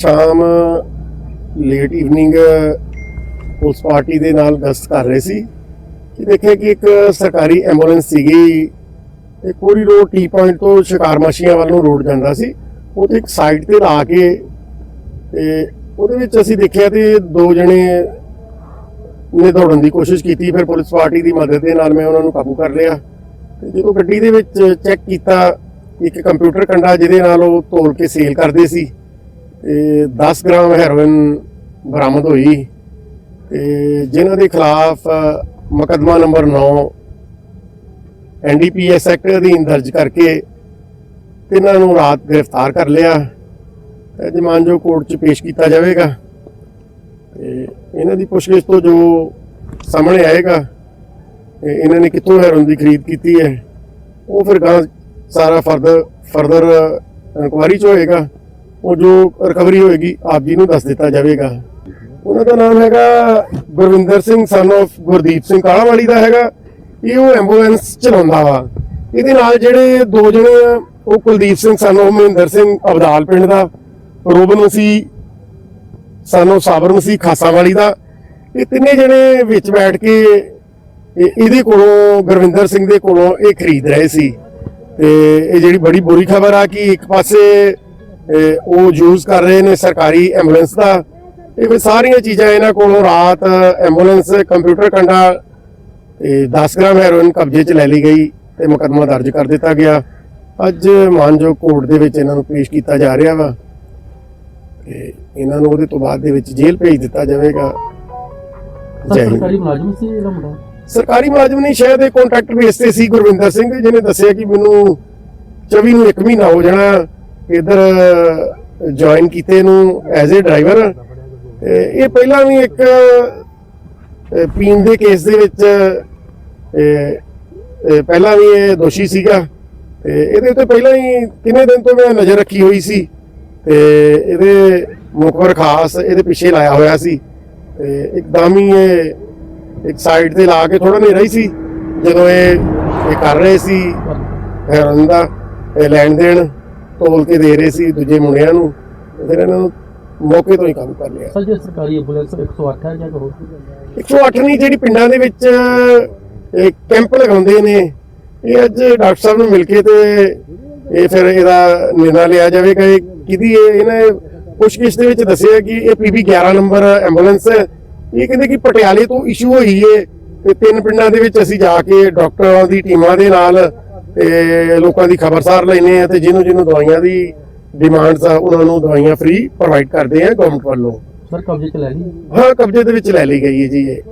ਸ਼ਾਮ late evening police party ਦੇ ਨਾਲ ਗਸ਼ਤ ਕਰ ਰਹੇ ਸੀ ਕਿ ਦੇਖਿਆ ਕਿ ਇੱਕ ਸਰਕਾਰੀ ਐਂਬੂਲੈਂਸ ਸੀਗੀ ਤੇ ਕੋਰੀ ਰੋਡ ਟੀ ਪੁਆਇੰਟ ਤੋਂ ਸ਼ਿਕਾਰ ਮਾਸ਼ੀਆਂ ਵੱਲੋਂ ਰੋਡ ਜਾਂਦਾ ਸੀ। ਉਹ ਇੱਕ ਸਾਈਡ ਤੇ ਲਾ ਕੇ ਤੇ ਉਹਦੇ ਵਿੱਚ ਅਸੀਂ ਦੇਖਿਆ ਤੇ ਦੋ ਜਣੇ ਨੇ ਦੌੜਨ ਦੀ ਕੋਸ਼ਿਸ਼ ਕੀਤੀ, ਫਿਰ ਪੁਲਿਸ ਪਾਰਟੀ ਦੀ ਮਦਦ ਦੇ ਨਾਲ ਮੈਂ ਉਹਨਾਂ ਨੂੰ ਕਾਬੂ ਕਰ ਲਿਆ। ਤੇ ਜਦੋਂ ਗੱਡੀ ਦੇ ਵਿੱਚ ਚੈੱਕ ਕੀਤਾ, ਇੱਕ ਕੰਪਿਊਟਰ ਕੰਡਾ ਜਿਹਦੇ ਨਾਲ ਉਹ ਤੋਲ ਕੇ ਸੇਲ ਕਰਦੇ ਸੀ। ਤੇ 10 ਗ੍ਰਾਮ ਹੈਰੋਇਨ ਬਰਾਮਦ ਹੋਈ ਤੇ ਜਿਨ੍ਹਾਂ ਦੇ ਖਿਲਾਫ ਮੁਕੱਦਮਾ ਨੰਬਰ 9 ਐਨਡੀਪੀਐਸ ਐਕਟ ਅਧੀਨ ਦਰਜ ਕਰਕੇ ਤਿੰਨਾਂ ਨੂੰ ਰਾਤ ਗ੍ਰਿਫਤਾਰ ਕਰ ਲਿਆ ਤੇ ਅੱਜ ਮਾਨਜੋ ਕੋਰਟ 'ਚ ਪੇਸ਼ ਕੀਤਾ ਜਾਵੇਗਾ। ਤੇ ਇਹਨਾਂ ਦੀ ਪੁੱਛਗਿੱਛ ਤੋਂ ਜੋ ਸਾਹਮਣੇ ਆਏਗਾ ਤੇ ਇਹਨਾਂ ਨੇ ਕਿੱਥੋਂ ਹੈਰੋਇਨ ਦੀ ਖਰੀਦ ਕੀਤੀ ਹੈ, ਉਹ ਫਿਰ ਗਾਂ ਸਾਰਾ ਫਰਦਰ ਫਰਦਰ ਇਨਕੁਆਰੀ 'ਚ ਹੋਏਗਾ। ਉਹ ਜੋ ਰਿਕਵਰੀ ਹੋਏਗੀ, ਆਪ ਜੀ ਨੂੰ ਦੱਸ ਦਿੱਤਾ ਜਾਵੇਗਾ। ਉਹਨਾਂ ਦਾ ਨਾਮ ਹੈਗਾ ਗੁਰਵਿੰਦਰ ਸਿੰਘ ਸਨ of ਗੁਰਦੀਪ ਸਿੰਘ ਕਾਲਾਵਾਲੀ ਦਾ ਹੈਗਾ। ਇਹ ਉਹ ਐਂਬੂਲੈਂਸ ਚਲਾਉਂਦਾ ਵਾ। ਇਹਦੇ ਨਾਲ ਜਿਹੜੇ ਦੋ ਜਣੇ ਆ, ਉਹ ਕੁਲਦੀਪ ਸਿੰਘ ਸਨ of ਮਹਿੰਦਰ ਸਿੰਘ, ਅਬਦਾਲ ਪਿੰਡ ਦਾ, ਰੋਬਨ ਮਸੀਹ ਸਾਨੂੰ ਸਾਬਰ ਮਸੀਹ ਖਾਸਾਂ ਵਾਲੀ ਦਾ। ਇਹ ਤਿੰਨੇ ਜਣੇ ਵਿੱਚ ਬੈਠ ਕੇ ਇਹਦੇ ਕੋਲੋਂ, ਗੁਰਵਿੰਦਰ ਸਿੰਘ ਦੇ ਕੋਲੋਂ ਇਹ ਖਰੀਦ ਰਹੇ ਸੀ। ਤੇ ਇਹ ਜਿਹੜੀ ਬੜੀ ਬੁਰੀ ਖਬਰ ਆ ਕਿ ਇੱਕ ਪਾਸੇ ਉਹ ਯੂਜ਼ ਕਰ ਰਹੇ ਨੇ ਸਰਕਾਰੀ ਐਂਬੂਲੈਂਸ ਦਾ। ਇਹ ਫਿਰ ਸਾਰੀਆਂ ਚੀਜ਼ਾਂ ਇਹਨਾਂ ਕੋਲੋਂ ਰਾਤ ਐਂਬੂਲੈਂਸ ਕੰਪਿਊਟਰ ਕੰਡਾ ਤੇ 10 ਗ੍ਰਾਮ ਹੈਰੋਇਨ ਕਬਜ਼ੇ 'ਚ ਲੈ ਲਈ ਗਈ ਤੇ ਮੁਕੱਦਮਾ ਦਰਜ ਕਰ ਦਿੱਤਾ ਗਿਆ। ਅੱਜ ਮਾਨਜੋ ਕੋਰਟ ਦੇ ਵਿੱਚ ਇਹਨਾਂ ਨੂੰ ਪੇਸ਼ ਕੀਤਾ ਜਾ ਰਿਹਾ ਵਾ। ਤੇ ਇਹਨਾਂ ਨੂੰ ਉਹਦੇ ਤੋਂ ਬਾਅਦ ਦੇ ਵਿੱਚ ਜੇਲ੍ਹ ਭੇਜ ਦਿੱਤਾ ਜਾਵੇਗਾ। ਸਰਕਾਰੀ ਮੁਲਾਜ਼ਮ ਸੀ ਇਹਦਾ ਮੁੰਡਾ? ਸਰਕਾਰੀ ਮੁਲਾਜ਼ਮ ਨਹੀਂ ਸ਼ਾਇਦ ਇਹ ਕੰਟਰੈਕਟ ਬੇਸ ਤੇ ਸੀ ਗੁਰਵਿੰਦਰ ਸਿੰਘ। ਜਿਹਨੇ ਦੱਸਿਆ ਕਿ ਮੈਨੂੰ 24 ਨੂੰ 1 ਮਹੀਨਾ ਹੋ ਜਾਣਾ। ਇਧਰ ਜੁਆਇਨ ਕੀਤੇ ਨੂੰ ਐਜ਼ ਅ ਡਰਾਈਵਰ ਇਹ ਪਹਿਲਾਂ ਵੀ ਇੱਕ ਪੀਣ ਦੇ ਕੇਸ ਦੇ ਵਿੱਚ ਪਹਿਲਾਂ ਵੀ ਇਹ ਦੋਸ਼ੀ ਸੀਗਾ। ਤੇ ਇਹਦੇ ਉੱਤੇ ਪਹਿਲਾਂ ਹੀ ਕਿੰਨੇ ਦਿਨ ਤੋਂ ਮੈਂ ਨਜ਼ਰ ਰੱਖੀ ਹੋਈ ਸੀ। ਤੇ ਇਹਦੇ ਮੁਖਬਰ ਖਾਸ ਇਹਦੇ ਪਿੱਛੇ ਲਾਇਆ ਹੋਇਆ ਸੀ। ਤੇ ਇੱਕਦਮ ਹੀ ਇਹ ਇੱਕ ਸਾਈਡ ਤੇ ਲਾ ਕੇ ਥੋੜਾ ਹਨੇਰਾ ਰਹੀ ਸੀ। ਜਦੋਂ ਇਹ ਇਹ ਕਰ ਰਹੇ ਸੀ ਹੈਰਨ ਦਾ ਇਹ ਲੈਣ ਦੇਣ ਤੋਲ ਕੇ ਦੇ ਰਹੇ ਸੀ ਦੂਜੇ ਮੁੰਡਿਆਂ ਨੂੰ ਫਿਰ ਇਹਨਾਂ ਨੂੰ ਮੌਕੇ ਤੋਂ ਹੀ ਕੰਮ ਕਰ ਲਿਆ। ਸਰ ਜੇ ਸਰਕਾਰੀ ਐਂਬੂਲੈਂਸ 108 ਹੈ ਜਾਂ ਕੋਈ ਹੋਰ 108 ਨਹੀਂ ਜਿਹੜੀ ਪਿੰਡਾਂ ਦੇ ਵਿੱਚ ਕੈਂਪ ਲਗਾਉਂਦੇ ਨੇ ਇਹ ਅੱਜ ਡਾਕਟਰ ਸਾਹਿਬ ਨੂੰ ਮਿਲ ਕੇ ਤੇ ਇਹ ਫਿਰ ਇਹਦਾ ਨਿਰਣਾ ਲਿਆ ਜਾਵੇਗਾ ਇਹ ਇਹ ਇਹਨੇ ਪੁੱਛਗਿੱਛ ਦੇ ਵਿੱਚ ਦੱਸਿਆ ਕਿ ਇਹ ਪੀਬੀ 11 ਨੰਬਰ ਐਂਬੂਲੈਂਸ ਹੈ। ਇਹ ਕਹਿੰਦੇ ਕਿ ਪਟਿਆਲੇ ਤੋਂ ਇਸ਼ੂ ਹੋਈ ਏ ਤੇ ਤਿੰਨ ਪਿੰਡਾਂ ਦੇ ਵਿੱਚ ਅਸੀਂ ਜਾ ਕੇ ਡਾਕਟਰਾਂ ਦੀ ਟੀਮਾਂ ਦੇ ਨਾਲ ਤੇ ਲੋਕਾਂ ਦੀ ਖਬਰਸਾਰ ਲੈਨੇ ਆ ਤੇ ਜਿਹਨੂੰ ਜਿਹਨੂੰ ਦਵਾਈਆਂ ਦੀ ਡਿਮਾਂਡਸ ਆ ਉਹਨਾਂ ਨੂੰ ਦਵਾਈਆਂ ਫ੍ਰੀ ਪ੍ਰੋਵਾਈਡ ਕਰਦੇ ਆ ਗਵਰਨਮੈਂਟ ਵੱਲੋਂ। ਸਰ ਕਬਜ਼ੇ ਚ ਲੈ ਲਈ? ਹਾਂ ਕਬਜ਼ੇ ਦੇ ਵਿੱਚ ਲੈ ਲਈ ਗਈ ਹੈ ਜੀ ਇਹ।